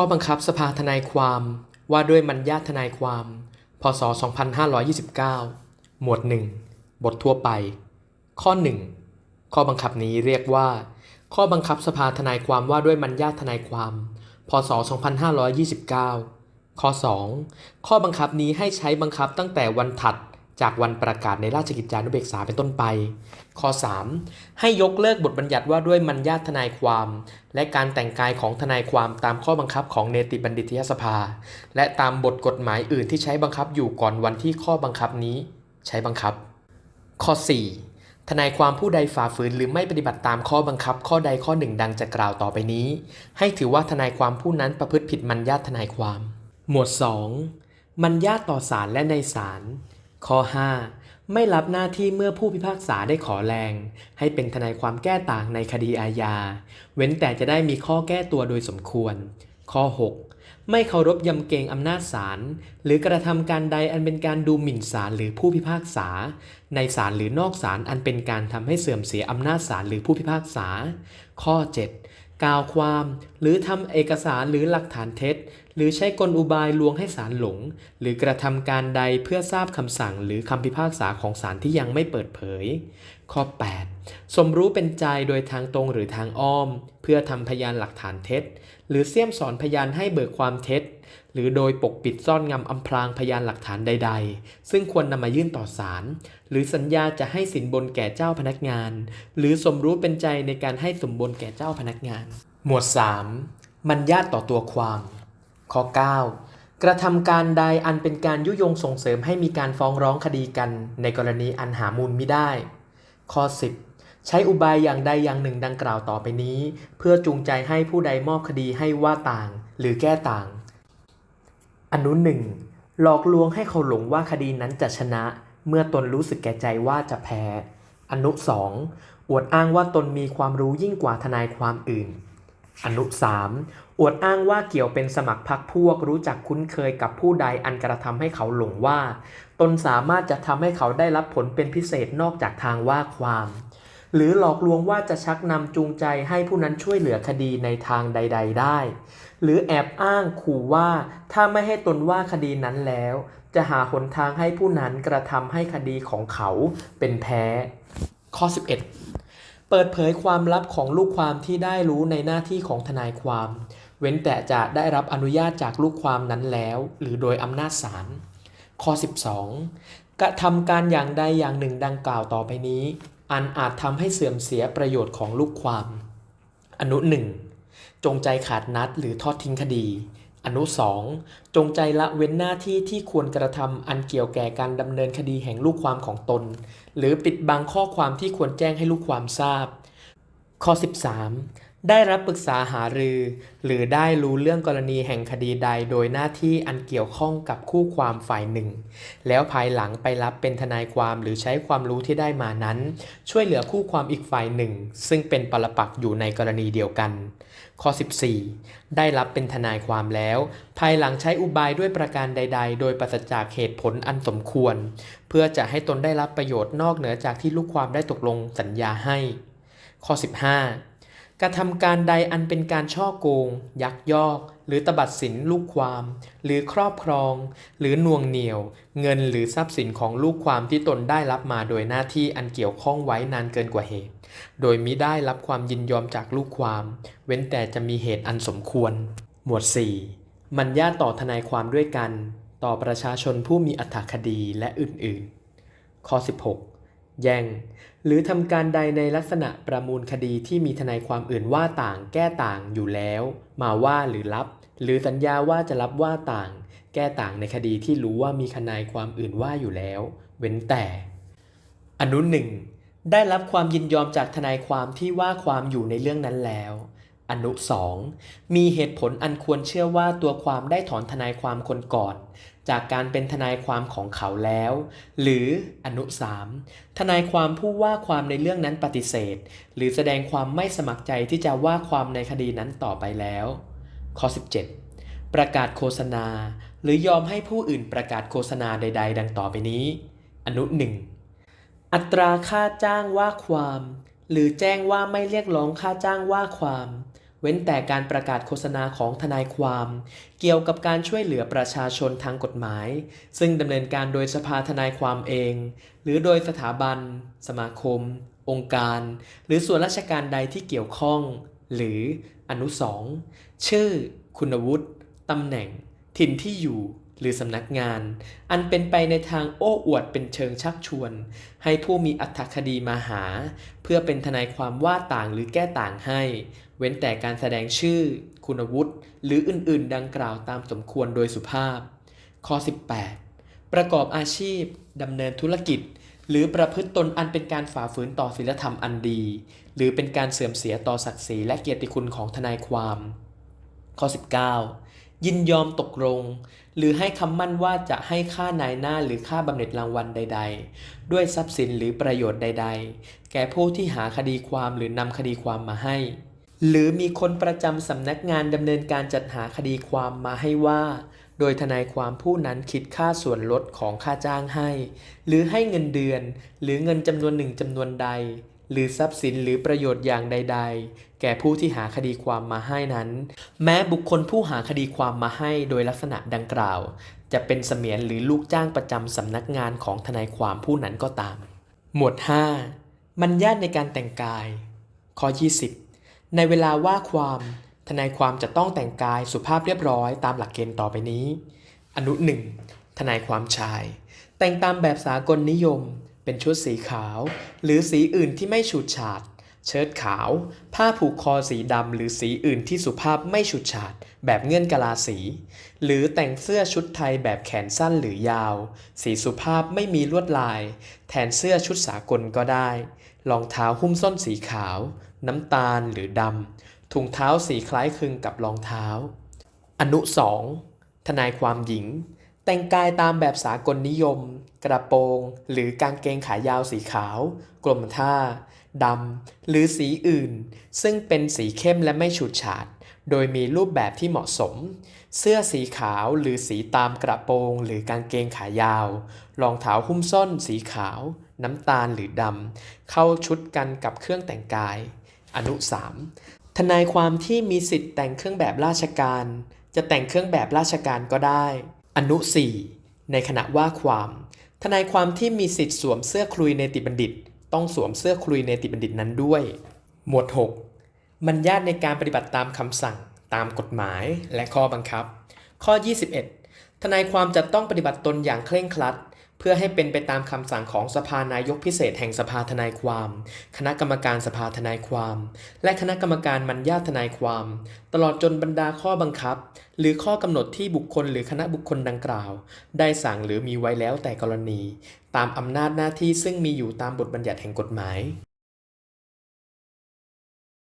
ข้อบังคับสภาทนายความว่าด้วยมัญญาทนายความ พศ 2529 หมวด 1 บททั่วไป ข้อ 1 ข้อบังคับนี้เรียกว่า ข้อบังคับสภาทนายความว่าด้วยมัญญาทนายความ พศ 2529 ข้อ 2 ข้อบังคับนี้ให้ใช้บังคับตั้งแต่วันถัด จากวันประกาศในราชกิจจานุเบกษาเป็นต้นไป ข้อ 3 ให้ยกเลิกบทบัญญัติว่าด้วยมัญญาทนายความ และการแต่งกายของทนายความตามข้อบังคับของเนติบัณฑิตยสภา และตามบทกฎหมายอื่นที่ใช้บังคับอยู่ก่อนวันที่ข้อบังคับนี้ ใช้บังคับ ข้อ 4 ทนายความผู้ใดฝ่าฝืนหรือไม่ปฏิบัติตามข้อบังคับ ข้อใดข้อหนึ่งดังจะกล่าวต่อไปนี้ ให้ถือว่าทนายความผู้นั้นประพฤติผิดมัญญาทนายความ หมวด 2 มัญญาตต่อศาลและในศาล ข้อ 5 ไม่รับหน้าที่เมื่อผู้พิพากษาได้ขอแรง ให้เป็นทนายความแก้ต่างในคดีอาญา เว้นแต่จะได้มีข้อแก้ตัวโดยสมควร ข้อ 6 ไม่เคารพยำเกรงอำนาจศาลหรือกระทำการใดอันเป็นการดูหมิ่นศาลหรือผู้พิพากษา ในศาลหรือนอกศาลอันเป็นการทำให้เสื่อมเสียอำนาจศาลหรือผู้พิพากษา ข้อ 7 กล่าวความ หรือทำเอกสารหรือหลักฐานเท็จ หรือใช้กลอุบายลวงให้ศาลหลง หรือกระทำการใดเพื่อทราบคำสั่งหรือคำพิพากษาของศาลที่ยังไม่เปิดเผย ข้อ 8 สมรู้เป็นใจโดยทางตรงหรือทางอ้อม เพื่อทำพยานหลักฐานเท็จ หรือเสี่ยมสอนพยานให้เบิกความเท็จ หรือโดยปกปิดซ่อนงำอำพรางพยานหลักฐานใด ๆ ซึ่งควรนำมายื่นต่อศาลหรือสัญญาจะให้สินบนแก่เจ้าพนักงาน หรือสมรู้เป็นใจในการให้สมบนแก่เจ้าพนักงาน หมวด 3 มันญาตต่อตัวความ ข้อ 9 กระทำการใดอันเป็นการยุยงส่งเสริมให้มีการฟ้องร้องคดีกันในกรณีอันหามูลมิได้ ข้อ 10 ใช้อุบายอย่างใดอย่างหนึ่งดังกล่าวต่อไปนี้ เพื่อจูงใจให้ผู้ใดมอบคดีให้ว่าต่าง หรือแก้ต่าง อนุหนึ่งหลอกลวงให้เขาหลงว่าคดีนั้นจะชนะ เมื่อตนรู้สึกแก่ใจว่าจะแพ้ อนุสองอวดอ้างว่าตนมีความรู้ยิ่งกว่าทนายความอื่น อนุสามอวดอ้างว่าเกี่ยวเป็นสมัครพรรคพวกรู้จักคุ้นเคยกับผู้ใดอันกระทำให้เขาหลงว่า ตนสามารถจะทำให้เขาได้รับผลเป็นพิเศษนอกจากทางว่าความ หรือหลอกลวงว่าจะชักนำจูงใจให้ผู้นั้นช่วยเหลือคดีในทางใด ๆ ได้ หรือแอบอ้างขู่ว่าถ้าไม่ให้ตนว่าคดีนั้นแล้ว จะหาหนทางให้ผู้นั้นกระทำให้คดีของเขาเป็นแพ้ ข้อ 11 เปิดเผยความลับของลูกความที่ได้รู้ในหน้าที่ของทนายความ เว้นแต่จะได้รับอนุญาตจากลูกความนั้นแล้ว หรือโดยอำนาจศาลข้อ 12 กระทำการอย่างใดอย่างหนึ่งดังกล่าวต่อไปนี้ อันอาจทำให้เสื่อมเสียประโยชน์ของลูกความ อนุหนึ่งจงใจขาดนัดหรือทอดทิ้งคดี อนุสองจงใจละเว้นหน้าที่ที่ควรกระทำอันเกี่ยวแก่การดำเนินคดีแห่งลูกความของตน หรือปิดบังข้อความที่ควรแจ้งให้ลูกความทราบ ข้อ 13 ได้รับปรึกษาหารือ หรือได้รู้เรื่องกรณีแห่งคดีใดโดยหน้าที่อันเกี่ยวข้องกับคู่ความฝ่ายหนึ่ง แล้วภายหลังไปรับเป็นทนายความหรือใช้ความรู้ที่ได้มานั้น ช่วยเหลือคู่ความอีกฝ่ายหนึ่ง ซึ่งเป็นปรปักษ์อยู่ในกรณีเดียวกัน ข้อ 14 ได้รับเป็นทนายความแล้ว ภายหลังใช้อุบายด้วยประการใด ๆ โดยปราศจากเหตุผลอันสมควร เพื่อจะให้ตนได้รับประโยชน์นอกเหนือจากที่ลูกความได้ตกลงสัญญาให้ ข้อ 15 กระทำการใดอันเป็นการช่อโกง ยักยอก หรือตบัดสินลูกความ หรือครอบครอง หรือน่วงเหนี่ยว เงินหรือทรัพย์สินของลูกความที่ตนได้รับมาโดยหน้าที่อันเกี่ยวข้องไว้นานเกินกว่าเหตุ โดยมิได้รับความยินยอมจากลูกความ เว้นแต่จะมีเหตุอันสมควร หมวด 4 มันญาตต่อทนายความด้วยกัน ต่อประชาชนผู้มีอัตถคดีและอื่นๆ ข้อ 16 แย่ง หรือทำการใดในลักษณะประมูลคดีที่มีทนายความอื่นว่าต่างแก้ต่างอยู่แล้ว มาว่าหรือรับ หรือสัญญาว่าจะรับว่าต่าง แก้ต่างในคดีที่รู้ว่ามีทนายความอื่นว่าอยู่แล้ว เว้นแต่ อนุหนึ่งได้รับความยินยอมจากทนายความที่ว่าความอยู่ในเรื่องนั้นแล้ว อนุสองมีเหตุผลอันควรเชื่อว่าตัวความได้ถอนทนายความคนก่อน จากการเป็นทนายความของเขาแล้ว หรืออนุสามทนายความผู้ว่าความในเรื่องนั้นปฏิเสธ หรือแสดงความไม่สมัครใจที่จะว่าความในคดีนั้นต่อไปแล้ว ข้อ 17 ประกาศโฆษณา หรือยอมให้ผู้อื่นประกาศโฆษณาใด ๆ ดังต่อไปนี้ อนุหนึ่งอัตราค่าจ้างว่าความ หรือแจ้งว่าไม่เรียกร้องค่าจ้างว่าความ เว้นแต่การประกาศโฆษณาของทนายความ เกี่ยวกับการช่วยเหลือประชาชนทางกฎหมาย ซึ่งดำเนินการโดยสภาทนายความเอง หรือโดยสถาบัน สมาคม องค์การ หรือส่วนราชการใดที่เกี่ยวข้อง หรืออนุสองชื่อ คุณวุฒิตำแหน่ง ถิ่นที่อยู่หรือสำนักงาน อันเป็นไปในทางโอ้อวดเป็นเชิงชักชวน ให้ผู้มีอัตคดีมาหา เพื่อเป็นทนายความว่าต่างหรือแก้ต่างให้ เว้นแต่การแสดงชื่อ คุณวุฒิ หรืออื่นๆ ดังกล่าวตามสมควรโดยสุภาพ ข้อ 18 ประกอบอาชีพ ดำเนินธุรกิจ หรือประพฤติตนอันเป็นการฝ่าฝืนต่อศีลธรรมอันดี หรือเป็นการเสื่อมเสียต่อศักดิ์ศรีและเกียรติคุณของทนายความ ข้อ 19 ยินยอมตกลง หรือให้คำมั่นว่าจะให้ค่านายหน้าหรือค่าบำเหน็จรางวัลใด ๆ ด้วยทรัพย์สินหรือประโยชน์ใด ๆ แก่ผู้ที่หาคดีความหรือนำคดีความมาให้ หรือมีคนประจำสำนักงานดำเนินการจัดหาคดีความมาให้ว่า โดยทนายความผู้นั้นคิดค่าส่วนลดของค่าจ้างให้ หรือให้เงินเดือน หรือเงินจำนวนหนึ่งจำนวนใด หรือทรัพย์สินหรือประโยชน์อย่างใด ๆ แก่ผู้ที่หาคดีความมาให้นั้น แม้บุคคลผู้หาคดีความมาให้โดยลักษณะดังกล่าว จะเป็นเสมียนหรือลูกจ้างประจำสำนักงานของทนายความผู้นั้นก็ตาม หมวด 5 มันญาตในการแต่งกาย ข้อ 20 ในเวลาว่าความ ทนายความจะต้องแต่งกายสุภาพเรียบร้อยตามหลักเกณฑ์ต่อไปนี้ อนุ1ทนายความชาย แต่งตามแบบสากลนิยม เป็นชุดสีขาว หรือสีอื่นที่ไม่ฉูดฉาด เชิ้ตขาว ผ้าผูกคอสีดำหรือสีอื่นที่สุภาพไม่ฉูดฉาด แบบเงื่อนกะลาสี หรือแต่งเสื้อชุดไทยแบบแขนสั้นหรือยาว สีสุภาพไม่มีลวดลาย แทนเสื้อชุดสากลก็ได้ รองเท้าหุ้มส้นสีขาว น้ำตาลหรือดำ ถุงเท้าสีคล้ายคลึงกับรองเท้า อนุ 2 ทนายความหญิง แต่งกายตามแบบสากลนิยม กระโปรง หรือกางเกงขายาวสีขาว กลมท่าดำ หรือสีอื่น ซึ่งเป็นสีเข้มและไม่ฉูดฉาด โดยมีรูปแบบที่เหมาะสม เสื้อสีขาวหรือสีตามกระโปรง หรือกางเกงขายาว รองเท้าหุ้มส้นสีขาว น้ำตาลหรือดำเข้าชุดกันกับเครื่องแต่งกาย อนุ 3 ทนายความที่มีสิทธิ์แต่งเครื่องแบบราชการ จะแต่งเครื่องแบบราชการก็ได้ อนุ 4 ในขณะว่าความ ทนายความที่มีสิทธิ์สวมเสื้อคลุยเนติบัณฑิต ต้องสวมเสื้อคลุยเนติบัณฑิตนั้นด้วย หมวด 6 มันญาตในการปฏิบัติตามคำสั่งตามกฎหมายและข้อบังคับ ข้อ 21 ทนายความจะต้องปฏิบัติตนอย่างเคร่งครัด เพื่อให้เป็นไปตามคำสั่งของสภานายกพิเศษแห่งสภาทนายความ คณะกรรมการสภาทนายความ และคณะกรรมการมัญญาทนายความ ตลอดจนบรรดาข้อบังคับ หรือข้อกำหนดที่บุคคลหรือคณะบุคคลดังกล่าว ได้สั่งหรือมีไว้แล้วแต่กรณี ตามอำนาจหน้าที่ซึ่งมีอยู่ตามบทบัญญัติแห่งกฎหมาย